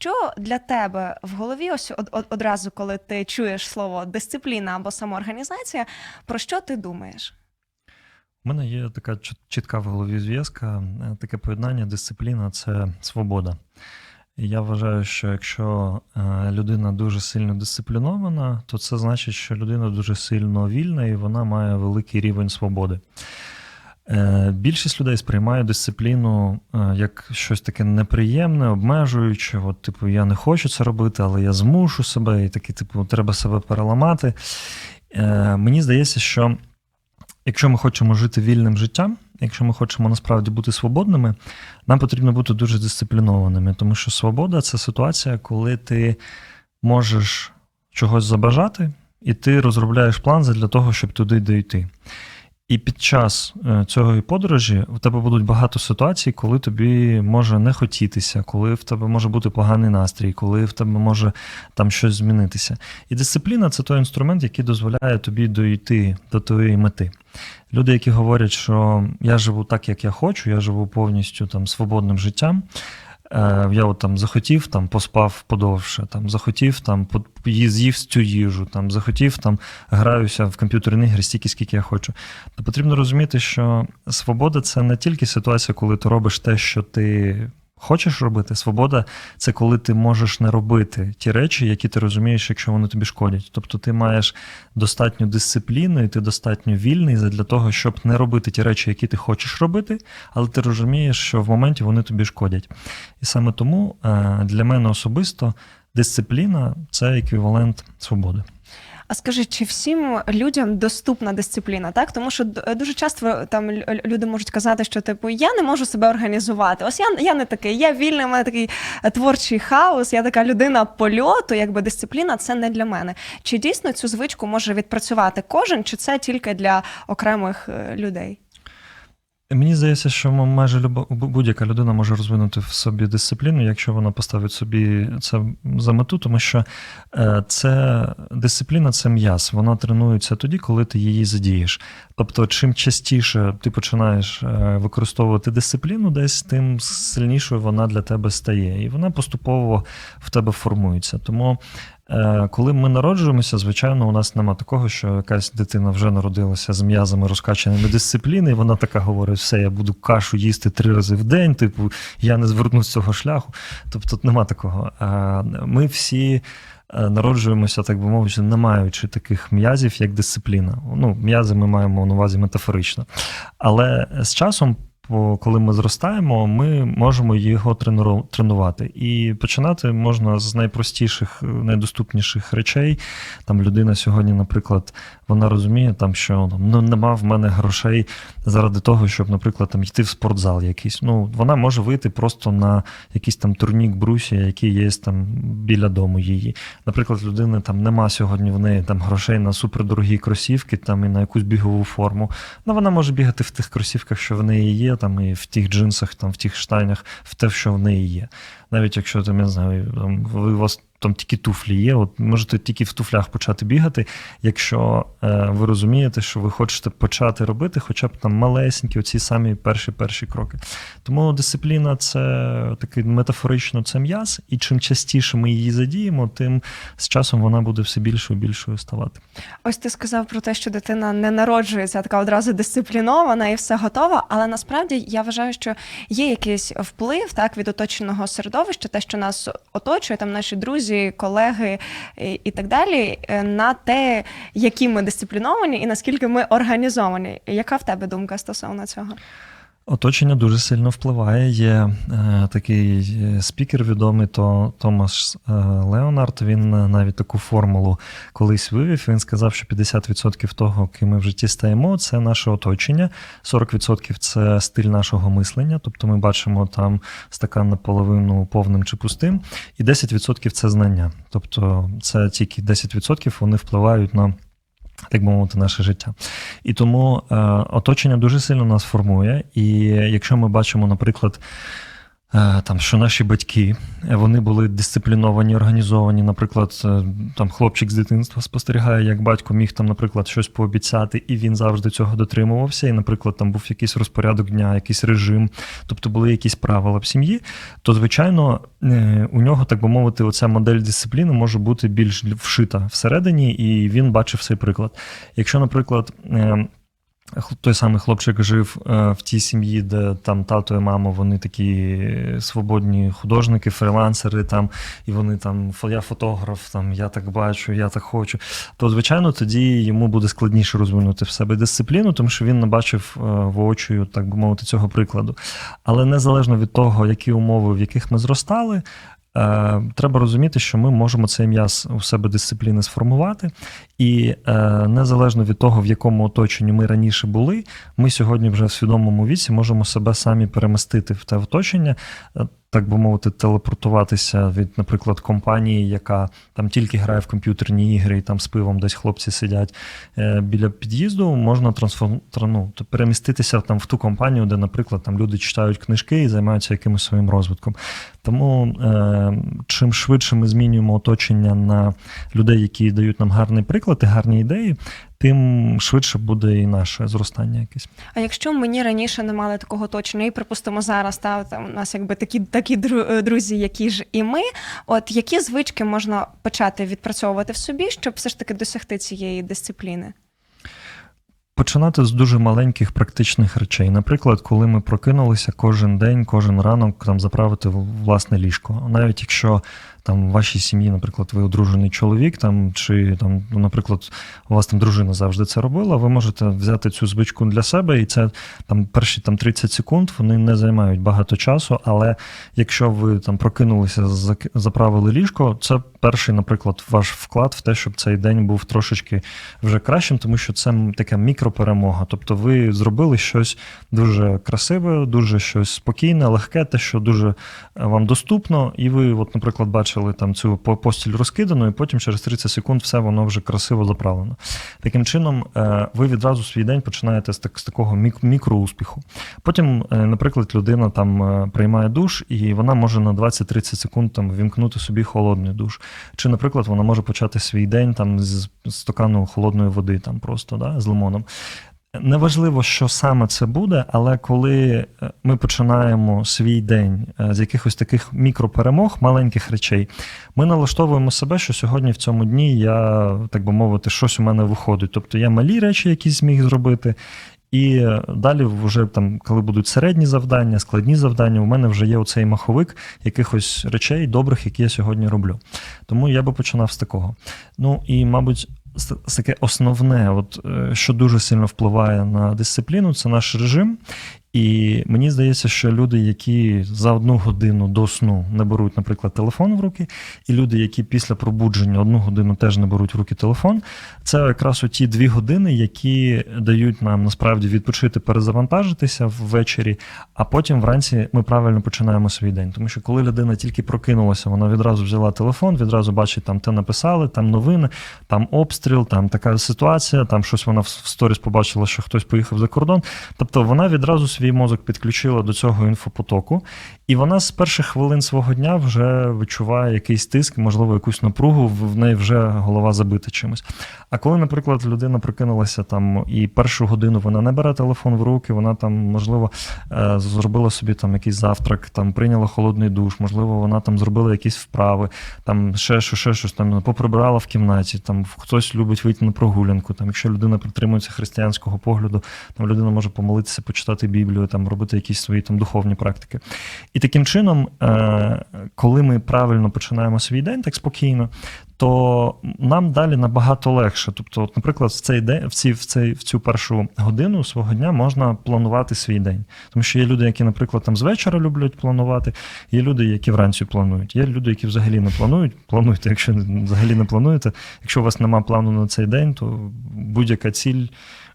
Що для тебе в голові ось од- од- одразу, коли ти чуєш слово дисципліна або самоорганізація, про що ти думаєш? У мене є така чітка в голові зв'язка, е, таке поєднання, дисципліна це свобода. І я вважаю, що якщо е, людина дуже сильно дисциплінована, то це значить, що людина дуже сильно вільна і вона має великий рівень свободи. Е, Більшість людей сприймає дисципліну е, як щось таке неприємне, обмежуюче. От, типу, я не хочу це робити, але я змушу себе, і таке, типу, треба себе переламати. Е, Мені здається, що якщо ми хочемо жити вільним життям, якщо ми хочемо насправді бути свободними, нам потрібно бути дуже дисциплінованими, тому що свобода це ситуація, коли ти можеш чогось забажати, і ти розробляєш план для того, щоб туди дійти. І під час е, цієї подорожі в тебе будуть багато ситуацій, коли тобі може не хотітися, коли в тебе може бути поганий настрій, коли в тебе може там щось змінитися. І дисципліна це той інструмент, який дозволяє тобі дойти до твоєї мети. Люди, які говорять, що я живу так, як я хочу, я живу повністю там свободним життям. Е, Я от там захотів, там поспав подовше, там захотів, там з'їв цю їжу, там захотів, там граюся в комп'ютерні ігри стільки, скільки я хочу. То потрібно розуміти, що свобода це не тільки ситуація, коли ти робиш те, що ти хочеш робити. Свобода це коли ти можеш не робити ті речі, які ти розумієш, якщо вони тобі шкодять. Тобто ти маєш достатню дисципліну, і ти достатньо вільний для того, щоб не робити ті речі, які ти хочеш робити, але ти розумієш, що в моменті вони тобі шкодять. І саме тому е, для мене особисто дисципліна це еквівалент свободи. А скажи, чи всім людям доступна дисципліна? Так, тому що дуже часто там лю- люди можуть казати, що типу я не можу себе організувати. Ось я, я не такий, я вільний, у мене такий е, творчий хаос, я така людина польоту, якби дисципліна це не для мене. Чи дійсно цю звичку може відпрацювати кожен, чи це тільки для окремих е, людей? Мені здається, що майже люба, будь-яка людина може розвинути в собі дисципліну, якщо вона поставить собі це за мету, тому що е, це дисципліна це м'яз. Вона тренується тоді, коли ти її задієш. Тобто, чим частіше ти починаєш е, використовувати дисципліну, десь тим сильнішою вона для тебе стає, і вона поступово в тебе формується. Тому Коли ми народжуємося, звичайно, у нас нема такого, що якась дитина вже народилася з м'язами розкачаними дисципліни, і вона така говорить: все, я буду кашу їсти три рази в день, типу, я не зверну з цього шляху. Тобто тут нема такого. Ми всі. е, Народжуємося, так би мовити, не маючи таких м'язів, як дисципліна. Ну, м'язи ми маємо на увазі метафорично. Але з часом, коли ми зростаємо, ми можемо його тренувати. І починати можна з найпростіших, найдоступніших речей. Там людина сьогодні, наприклад, вона розуміє, там, що ну, нема в мене грошей заради того, щоб, наприклад, там йти в спортзал якийсь. Ну, вона може вийти просто на якийсь там турнік брусія, який є там біля дому її. Наприклад, людини там нема сьогодні в неї там грошей на супердорогі кросівки там і на якусь бігову форму. Ну, вона може бігати в тих кросівках, що в неї є, там і в тих джинсах, там в тих штанях, в те, що в неї є. Навіть якщо там, я знаю, там, ви у вас там тільки туфлі є, от можете тільки в туфлях почати бігати, якщо е, ви розумієте, що ви хочете почати робити, хоча б там малесенькі, оці самі перші перші кроки. Тому дисципліна це такий метафорично це м'яз, і чим частіше ми її задіємо, тим з часом вона буде все більшою і більшою ставати. Ось ти сказав про те, що дитина не народжується така одразу дисциплінована і все готова. Але насправді я вважаю, що є якийсь вплив так від оточеного середовища, те, що нас оточує, там наші друзі, колеги і, і так далі, е, на те, які ми дисципліновані і наскільки ми організовані. Яка в тебе думка стосовно цього? Оточення дуже сильно впливає. Є е, такий е, спікер відомий, то Томас е, Леонард. Він е, навіть таку формулу колись вивів. Він сказав, що 50% того, ким ми в житті стаємо, це наше оточення, 40% це стиль нашого мислення. Тобто ми бачимо там стакан наполовину повним чи пустим, і 10% це знання. Тобто це тільки 10% вони впливають на. Так би мовити, наше життя. І тому е, оточення дуже сильно нас формує. І якщо ми бачимо, наприклад, Там, що наші батьки е, вони були дисципліновані, організовані. Наприклад, е, там хлопчик з дитинства спостерігає, як батько міг там, наприклад, щось пообіцяти, і він завжди цього дотримувався. І, наприклад, там був якийсь розпорядок дня, якийсь режим, тобто були якісь правила в сім'ї. То, звичайно, е, у нього, так би мовити, оця модель дисципліни може бути більш вшита всередині, і він бачив цей приклад. Якщо, наприклад, е, Той самий хлопчик жив е, в тій сім'ї, де там тато і мама, вони такі свободні художники, фрилансери, там, і вони там «Фо- я фотограф, там я так бачу, я так хочу. То, звичайно, тоді йому буде складніше розвинути в себе дисципліну, тому що він не бачив е, воочию, так би мовити, цього прикладу. Але незалежно від того, які умови, в яких ми зростали. Е, Треба розуміти, що ми можемо цей м'яз у себе дисципліни сформувати, і е, незалежно від того, в якому оточенні ми раніше були, ми сьогодні вже в свідомому віці можемо себе самі перемістити в те оточення, е, так би мовити, телепортуватися від, наприклад, компанії, яка там тільки грає в комп'ютерні ігри, і там з пивом десь хлопці сидять е, біля під'їзду, можна трансформтрану ну, переміститися там в ту компанію, де, наприклад, там люди читають книжки і займаються якимось своїм розвитком. Тому е, чим швидше ми змінюємо оточення на людей, які дають нам гарний приклад і гарні ідеї, тим швидше буде і наше зростання якесь. А якщо мені раніше не мали такого точно, і припустимо зараз, та там у нас якби такі такі е, друзі, які ж і ми. От які звички можна почати відпрацьовувати в собі, щоб все ж таки досягти цієї дисципліни? Починати з дуже маленьких практичних речей. Наприклад, коли ми прокинулися кожен день, кожен ранок там заправити власне ліжко. Навіть якщо там в вашій сім'ї, наприклад, ви одружений чоловік, там чи там, ну, наприклад, у вас там дружина завжди це робила, ви можете взяти цю звичку для себе, і це там перші там 30 секунд вони не займають багато часу. Але якщо ви там прокинулися, заправили ліжко, це перший, наприклад, ваш вклад в те, щоб цей день був трошечки вже кращим, тому що це така мікроперемога. Тобто ви зробили щось дуже красиве, дуже щось спокійне, легке, те, що дуже е, вам доступно, і ви, от, наприклад, бачили там цю постіль розкидану, і потім через 30 секунд все воно вже красиво заправлено. Таким чином, е, ви відразу свій день починаєте з, так, з такого мік- мікроуспіху. Потім, е, наприклад, людина там е, приймає душ, і вона може на 20-30 секунд там вімкнути собі холодний душ. Чи, наприклад, вона може почати свій день там з стакану холодної води, там просто да, з лимоном. Неважливо, що саме це буде, але коли е, ми починаємо свій день е, з якихось таких мікроперемог, маленьких речей, ми налаштовуємо себе, що сьогодні в цьому дні я, так би мовити, щось у мене виходить. Тобто я малі речі, які зміг зробити. І е, далі, вже там, коли будуть середні завдання, складні завдання, у мене вже є оцей маховик якихось речей добрих, які я сьогодні роблю. Тому я би починав з такого. Ну і, мабуть, таке основне, от, е, що дуже сильно впливає на дисципліну, це наш режим. І мені здається, що люди, які за одну годину до сну не беруть, наприклад, телефон в руки, і люди, які після пробудження одну годину теж не беруть в руки телефон, це якраз ті дві години, які дають нам насправді відпочити, перезавантажитися ввечері, а потім вранці ми правильно починаємо свій день. Тому що коли людина тільки прокинулася, вона відразу взяла телефон, відразу бачить, там те написали, там новини, там обстріл, там така ситуація, там щось вона в сторіс побачила, що хтось поїхав за кордон. Тобто вона відразу свій мозок підключила до цього інфопотоку, і вона з перших хвилин свого дня вже відчуває якийсь тиск, можливо, якусь напругу, в неї вже голова забита чимось. А коли, наприклад, людина прокинулася там і першу годину вона не бере телефон в руки, вона там, можливо, е, зробила собі там якийсь завтрак, там прийняла холодний душ, можливо, вона там зробила якісь вправи, там ще що, ще щось там поприбирала в кімнаті, там хтось любить вийти на прогулянку. Там, якщо людина притримується християнського погляду, там людина може помолитися, почитати Біблію, там робити якісь свої там духовні практики. І таким чином, е, коли ми правильно починаємо свій день так спокійно, то нам далі набагато легше. Тобто, от, наприклад, в цей день, в, ці, в, цей, в цю першу годину свого дня можна планувати свій день. Тому що є люди, які, наприклад, там з вечора люблять планувати, є люди, які вранці планують. Є люди, які взагалі не планують. Плануйте, якщо взагалі не плануєте. Якщо у вас немає плану на цей день, то будь-яка ціль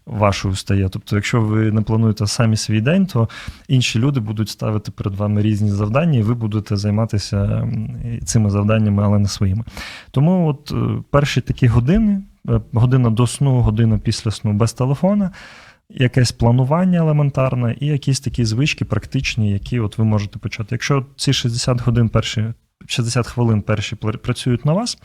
вашою стає. Тобто, якщо ви не плануєте самі свій день, то інші люди будуть ставити перед вами різні завдання, і ви будете займатися цими завданнями, але не своїми. Тому от е, перші такі години, е, година до сну, година після сну без телефона. якесь планування елементарне і якісь такі звички практичні, які от ви можете почати. Якщо ці 60 годин перші, 60 хвилин перші працюють на вас,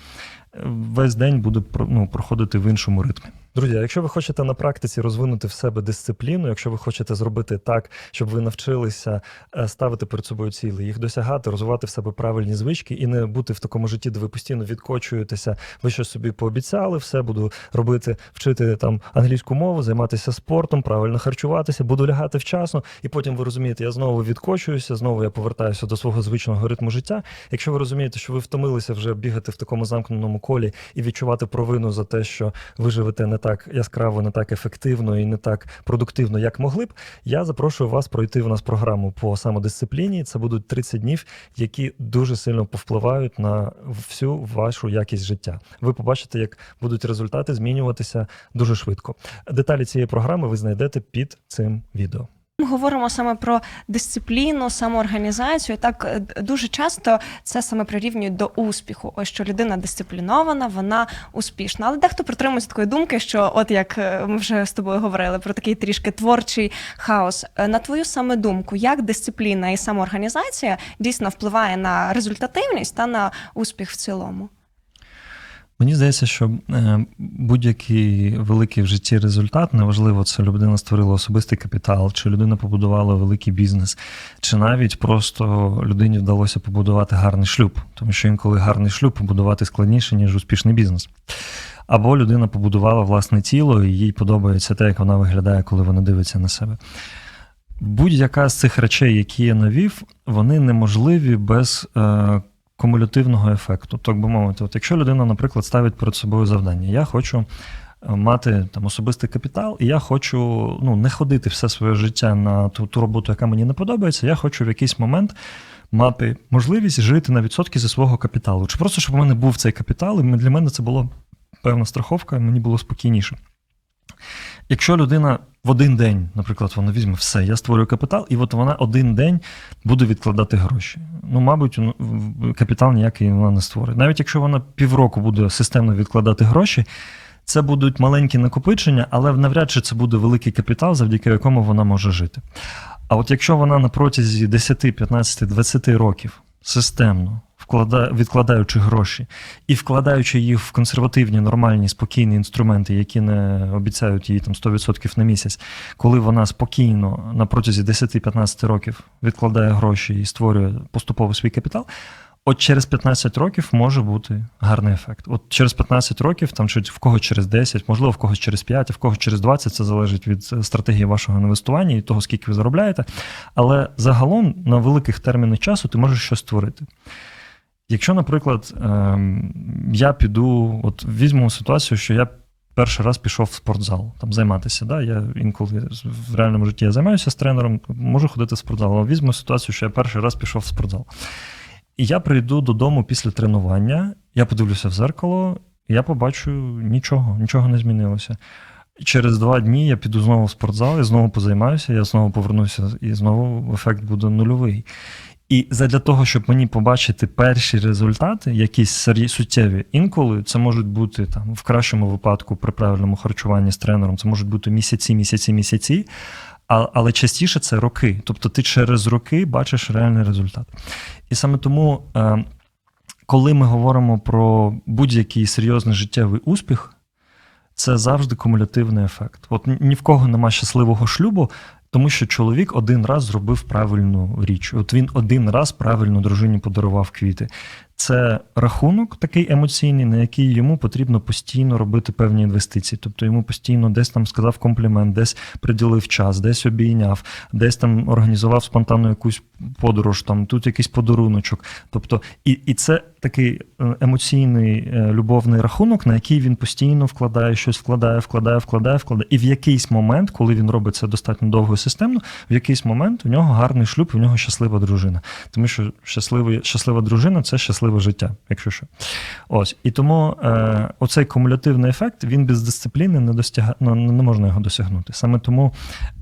е, весь день буде ну, проходити в іншому ритмі. Друзі, якщо ви хочете на практиці розвинути в себе дисципліну, якщо ви хочете зробити так, щоб ви навчилися е, ставити перед собою цілі, їх досягати, розвивати в себе правильні звички і не бути в такому житті, де ви постійно відкочуєтеся, ви щось собі пообіцяли, все буду робити, вчити там англійську мову, займатися спортом, правильно харчуватися, буду лягати вчасно, і потім ви розумієте, я знову відкочуюся, знову я повертаюся до свого звичного ритму життя. Якщо ви розумієте, що ви втомилися вже бігати в такому замкненому колі і відчувати провину за те, що ви живете не так яскраво, не так ефективно і не так продуктивно, як могли б, я запрошую вас пройти в нас програму по самодисципліні. Це будуть 30 днів, які дуже сильно повпливають на всю вашу якість життя. Ви побачите, як будуть результати змінюватися дуже швидко. Деталі цієї програми ви знайдете під цим відео. Ми говоримо саме про дисципліну, самоорганізацію. Так е, дуже часто це саме прирівнюють до успіху. Ось що людина дисциплінована, вона успішна. Але дехто притримується такої думки, що, от як е, ми вже з тобою говорили, про такий трішки творчий хаос. Е, На твою саме думку, як дисципліна і самоорганізація дійсно впливає на результативність та на успіх в цілому? Мені здається, що е, будь-який великий в житті результат, неважливо, це людина створила особистий капітал, чи людина побудувала великий бізнес, чи навіть просто людині вдалося побудувати гарний шлюб, тому що інколи гарний шлюб побудувати складніше, ніж успішний бізнес. Або людина побудувала власне тіло, і їй подобається те, як вона виглядає, коли вона дивиться на себе. Будь-яка з цих речей, які я навів, вони неможливі без е, кумулятивного ефекту. Так би мовити, от якщо людина, наприклад, ставить перед собою завдання, я хочу е, мати там особистий капітал, і я хочу ну, не ходити все своє життя на ту, ту роботу, яка мені не подобається. Я хочу в якийсь момент мати можливість жити на відсотки зі свого капіталу. Чи просто щоб у мене був цей капітал, і для мене це було певна страховка, мені було спокійніше. Якщо людина в один день, наприклад, вона візьме все, я створюю капітал, і от вона один день буде відкладати гроші. Ну, мабуть, ну, капітал ніякий вона не створить. Навіть якщо вона півроку буде системно відкладати гроші, це будуть маленькі накопичення, але навряд чи це буде великий капітал, завдяки якому вона може жити. А от якщо вона на протязі 10, 15, 20 років системно вкладає, відкладаючи гроші і вкладаючи їх в консервативні, нормальні, спокійні інструменти, які не обіцяють їй там 100% на місяць, коли вона спокійно на протязі 10-15 років відкладає гроші і створює поступово свій капітал. От через 15 років може бути гарний ефект. От через 15 років, там чи в кого через 10, можливо, в когось через 5, а в когось через 20, це залежить від е, стратегії вашого інвестування і того, скільки ви заробляєте. Але загалом на великих термінах часу ти можеш щось створити. Якщо, наприклад, ем, я піду, от візьмемо ситуацію, що я перший раз пішов в спортзал там займатися. Да? Я інколи в реальному житті я займаюся з тренером, можу ходити в спортзал. Але візьмемо ситуацію, що я перший раз пішов в спортзал. І я прийду додому після тренування, я подивлюся в зеркало, і я побачу нічого, нічого не змінилося. Через два дні я піду знову в спортзал і знову позаймаюся, я знову повернуся, і знову ефект буде нульовий. І задля того, щоб мені побачити перші результати, якісь суттєві, інколи це можуть бути там в кращому випадку при правильному харчуванні з тренером, це можуть бути місяці, місяці, місяці. Але частіше це роки. Тобто ти через роки бачиш реальний результат. І саме тому, е, коли ми говоримо про будь-який серйозний життєвий успіх, це завжди кумулятивний ефект. От ні- ні в кого нема щасливого шлюбу, тому що чоловік один раз зробив правильну річ. От він один раз правильно дружині подарував квіти. Це рахунок такий емоційний, на який йому потрібно постійно робити певні інвестиції. Тобто йому постійно десь там сказав комплімент, десь приділив час, десь обійняв, десь там організував спонтанну якусь подорож, там тут якийсь подаруночок. Тобто, і, і це такий е, емоційний е, любовний рахунок, на який він постійно вкладає щось, вкладає, вкладає, вкладає, вкладає. І в якийсь момент, коли він робить це достатньо довго і системно, в якийсь момент у нього гарний шлюб, у нього щаслива дружина. Тому що щасливий, щаслива дружина це щасливе життя, якщо що. Ось. І тому е, оцей кумулятивний ефект він без дисципліни не достяга... ну, не можна його досягнути. Саме тому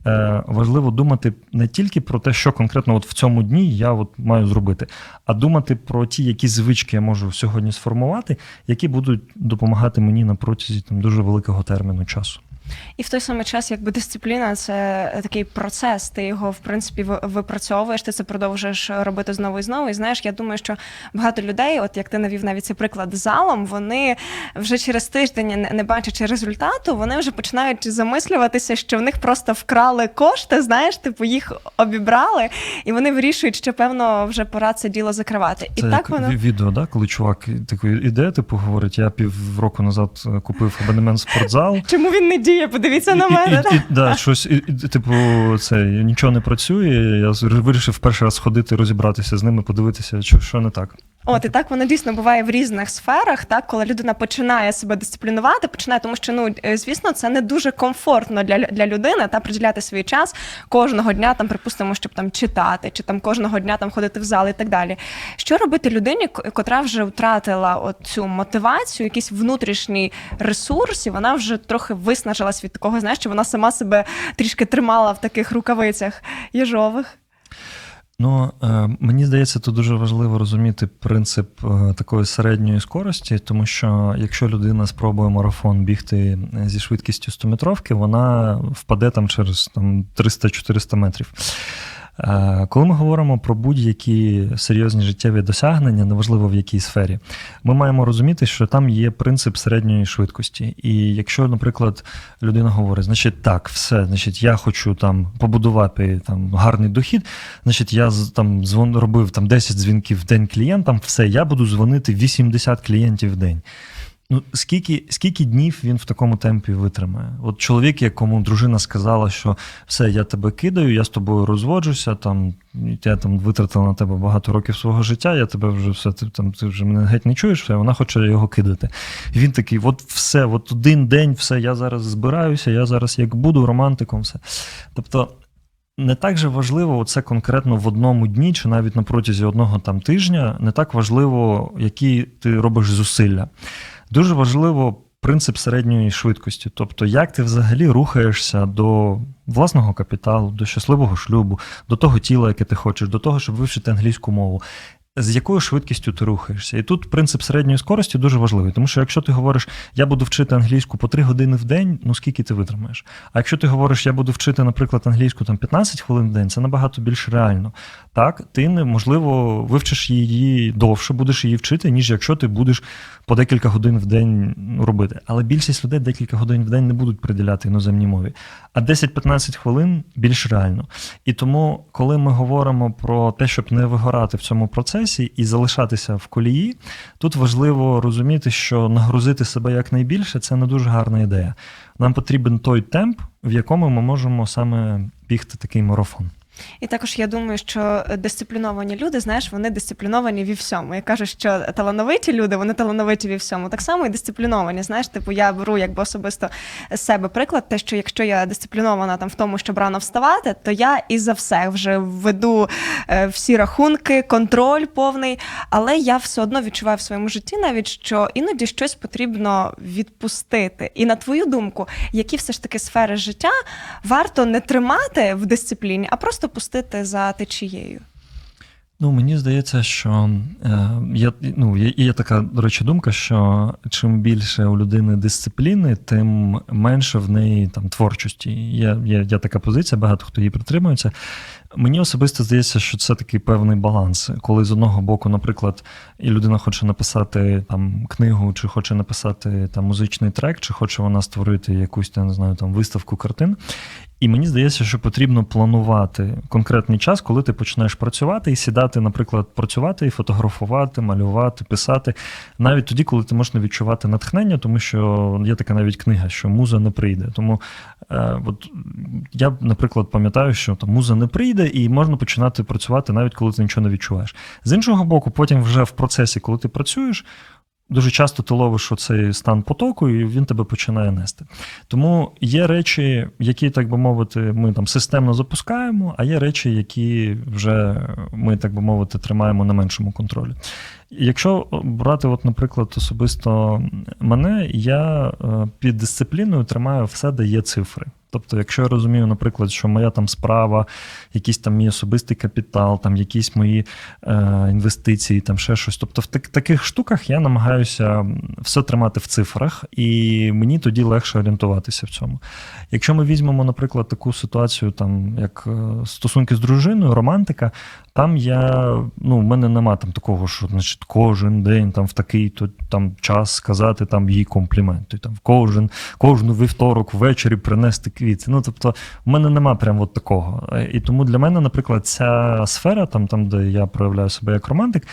е, важливо думати не тільки про те, що конкретно от в цьому дні я от маю зробити, а думати про ті, які звички я можу сьогодні сформувати, які будуть допомагати мені на протязі там, дуже великого терміну часу. І в той самий час, якби дисципліна це такий процес. Ти його в принципі ви- випрацьовуєш, ти це продовжуєш робити знову і знову. І знаєш, я думаю, що багато людей, от як ти навів навіть цей приклад з залом, вони вже через тиждень, не, бачачи результату, вони вже починають замислюватися, що в них просто вкрали кошти. Знаєш, типу їх обібрали, і вони вирішують, що певно вже пора це діло закривати. І Це так воно відео, да? коли чувак такий іде, типу говорить, я півроку назад е, купив абонемент в спортзал. чому він не діє? Подивіться на мене. І, і, да, щось, і, і, типу, це нічого не працює. Я вирішив перший раз ходити, розібратися з ними, подивитися, що, що не так. От і так воно дійсно буває в різних сферах, так коли людина починає себе дисциплінувати, починає, тому що ну е, звісно, це не дуже комфортно для, для людини та приділяти свій час кожного дня, там припустимо, щоб там читати, чи там кожного дня там ходити в зал і так далі. Що робити людині, котра вже втратила цю мотивацію, якийсь внутрішній ресурс, і вона вже трохи виснажилась від такого, знаєш, що вона сама себе трішки тримала в таких рукавицях їжових. Ну, е, мені здається, тут дуже важливо розуміти принцип е, такої середньої скорості, тому що якщо людина спробує марафон бігти е, зі швидкістю 100 метровки, вона впаде там через там, 300-400 метрів. Е, Коли ми говоримо про будь-які серйозні життєві досягнення, неважливо в якій сфері, ми маємо розуміти, що там є принцип середньої швидкості. І якщо, наприклад, людина говорить, значить, так, все, значить, я хочу там побудувати там гарний дохід, значить, я там дзвон робив там 10 дзвінків в день клієнтам, все, я буду дзвонити 80 клієнтів в день. Ну, скільки, скільки днів він в такому темпі витримає? От чоловік, якому дружина сказала, що все, я тебе кидаю, я з тобою розводжуся, там я там витратила на тебе багато років свого життя, я тебе вже все, ти там ти вже мене геть не чуєш, все, вона хоче його кидати. Він такий: от все, от один день, все, я зараз збираюся, я зараз як буду романтиком, все. Тобто. Не так же важливо це конкретно в одному дні, чи навіть на протязі одного там тижня, не так важливо, які ти робиш зусилля. Дуже важливо принцип середньої швидкості, тобто як ти взагалі рухаєшся до власного капіталу, до щасливого шлюбу, до того тіла, яке ти хочеш, до того, щоб вивчити англійську мову. З якою швидкістю ти рухаєшся? І тут принцип середньої скорості дуже важливий, тому що якщо ти говориш, я буду вчити англійську по 3 години в день, ну скільки ти витримаєш? А якщо ти говориш, я буду вчити, наприклад, англійську там 15 хвилин в день, це набагато більш реально. Так, ти не можливо вивчиш її довше, будеш її вчити, ніж якщо ти будеш по декілька годин в день робити. Але більшість людей декілька годин в день не будуть приділяти іноземній мові. А 10-15 хвилин більш реально. І тому, коли ми говоримо про те, щоб не вигорати в цьому процесі і залишатися в колії, тут важливо розуміти, що нагрузити себе якнайбільше це не дуже гарна ідея. Нам потрібен той темп, в якому ми можемо саме бігти такий марафон. І також я думаю, що дисципліновані люди, знаєш, вони дисципліновані ві всьому. Я кажу, що талановиті люди, вони талановиті ві всьому. Так само і дисципліновані. Знаєш, типу, я беру якби особисто з себе приклад, те, що якщо я дисциплінована там в тому, щоб рано вставати, то я і за все вже веду е, всі рахунки, контроль повний. Але я все одно відчуваю в своєму житті навіть, що іноді щось потрібно відпустити. І на твою думку, які все ж таки сфери життя варто не тримати в дисципліні, а просто пустити за течією. Ну, мені здається, що е, є, ну, є, є така, до речі, думка, що чим більше у людини дисципліни, тим менше в неї там творчості. Є, є, є така позиція, багато хто її притримується. Мені особисто здається, що це такий певний баланс, коли з одного боку, наприклад, і людина хоче написати там книгу, чи хоче написати там музичний трек, чи хоче вона створити якусь я не знаю там виставку картин. І мені здається, що потрібно планувати конкретний час, коли ти починаєш працювати і сідати, наприклад, працювати і фотографувати, малювати, писати, навіть тоді, коли ти можеш не відчувати натхнення, тому що є така навіть книга, що муза не прийде. Тому е, от я, наприклад, пам'ятаю, що там муза не прийде, і можна починати працювати навіть коли ти нічого не відчуваєш. З іншого боку, потім вже в процесі, коли ти працюєш. Дуже часто ти ловиш оцей стан потоку, і він тебе починає нести. Тому є речі, які, так би мовити, ми там системно запускаємо, а є речі, які вже ми, так би мовити, тримаємо на меншому контролі. Якщо брати, от, наприклад, особисто мене, я е, під дисципліною тримаю все, де є цифри. Тобто, якщо я розумію, наприклад, що моя там справа, якийсь там мій особистий капітал, там якісь мої е, інвестиції, там ще щось. Тобто, в так, таких штуках я намагаюся все тримати в цифрах, і мені тоді легше орієнтуватися в цьому. Якщо ми візьмемо, наприклад, таку ситуацію, там як е, стосунки з дружиною, романтика, там я ну, в мене нема там такого, що значить кожен день там в такий то там час сказати там їй компліменти. Там кожен кожну вівторок ввечері принести квіти. Ну тобто, в мене нема прям от такого. Е, І тому для мене, наприклад, ця сфера, там, там де я проявляю себе як романтик.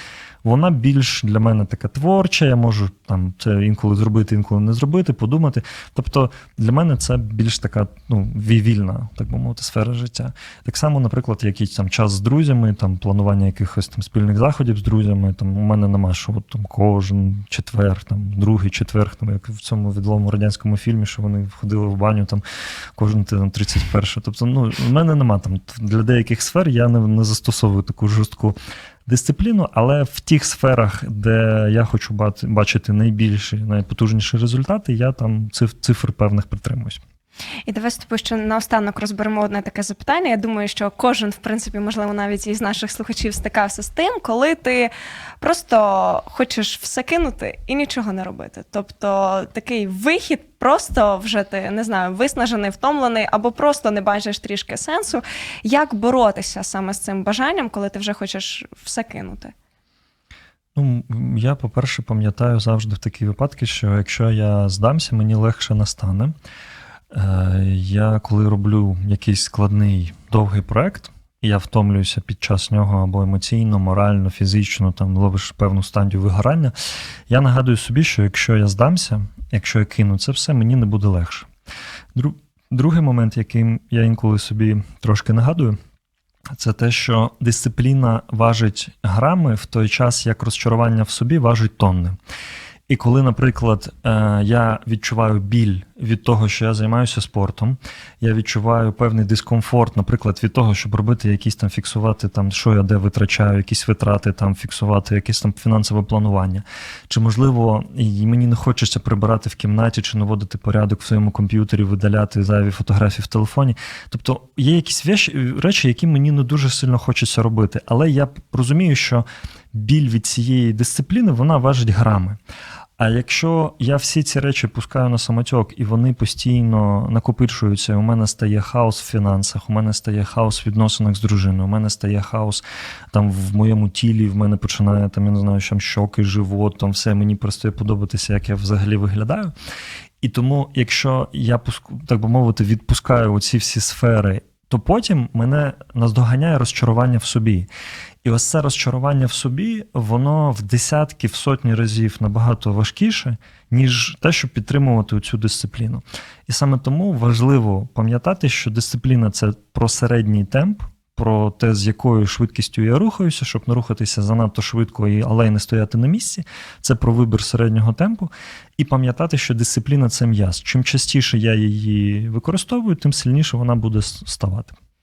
Вона більш для мене така творча, я можу там це інколи зробити, інколи не зробити, подумати. Тобто для мене це більш така ну, ві- вільна, так би мовити, сфера життя. Так само, наприклад, якийсь там час з друзями, там планування якихось там спільних заходів з друзями. Там у мене нема, що от, там кожен четвер, там другий четвер, там як в цьому відомому радянському фільмі, що вони ходили в баню там кожен там 31. Тобто, ну в мене нема там для деяких сфер я не, не застосовую таку жорстку дисципліну, але в тих сферах, де я хочу бачити найбільші, найпотужніші результати, я там циф- цифр певних притримуюсь. І давай з тобою ще наостанок розберемо одне таке запитання. Я думаю, що кожен, в принципі, можливо, навіть із наших слухачів стикався з тим, коли ти просто хочеш все кинути і нічого не робити. Тобто такий вихід, просто вже ти не знаю, виснажений, втомлений, або просто не бачиш трішки сенсу. Як боротися саме з цим бажанням, коли ти вже хочеш все кинути? Ну, я, по-перше, пам'ятаю завжди в такі випадки, що якщо я здамся, мені легше не стане. Е, Я коли роблю якийсь складний довгий проект, і я втомлююся під час нього або емоційно, морально, фізично, там ловиш певну стадію вигорання. Я нагадую собі, що якщо я здамся, якщо я кину це все, мені не буде легше. Другий момент, яким я інколи собі трошки нагадую, це те, що дисципліна важить грами в той час, як розчарування в собі важить тонни. І коли, наприклад, е, я відчуваю біль від того, що я займаюся спортом, я відчуваю певний дискомфорт, наприклад, від того, щоб робити якісь там фіксувати, там, що я де витрачаю, якісь витрати, там фіксувати якесь там фінансове планування. Чи можливо, і мені не хочеться прибирати в кімнаті чи наводити порядок в своєму комп'ютері, видаляти зайві фотографії в телефоні. Тобто є якісь речі, які мені не дуже сильно хочеться робити. Але я розумію, що біль від цієї дисципліни вона важить грами. А якщо я всі ці речі пускаю на самотьок і вони постійно накопичуються, у мене стає хаос в фінансах, у мене стає хаос в відносинах з дружиною, у мене стає хаос там в моєму тілі, в мене починає там, я не знаю, там щоки, живот, там все мені перестає подобатися, як я взагалі виглядаю. І тому, якщо я так би мовити, відпускаю оці всі сфери, то потім мене наздоганяє розчарування в собі. І ось це розчарування в собі, воно в десятки, в сотні разів набагато важкіше, ніж те, щоб підтримувати цю дисципліну. І саме тому важливо пам'ятати, що дисципліна це про середній темп, про те, з якою швидкістю я рухаюся, щоб не рухатися занадто швидко, і- але й не стояти на місці. Це про вибір середнього темпу. І пам'ятати, що дисципліна це м'яз. Чим частіше я її використовую, тим сильніше вона буде ставати.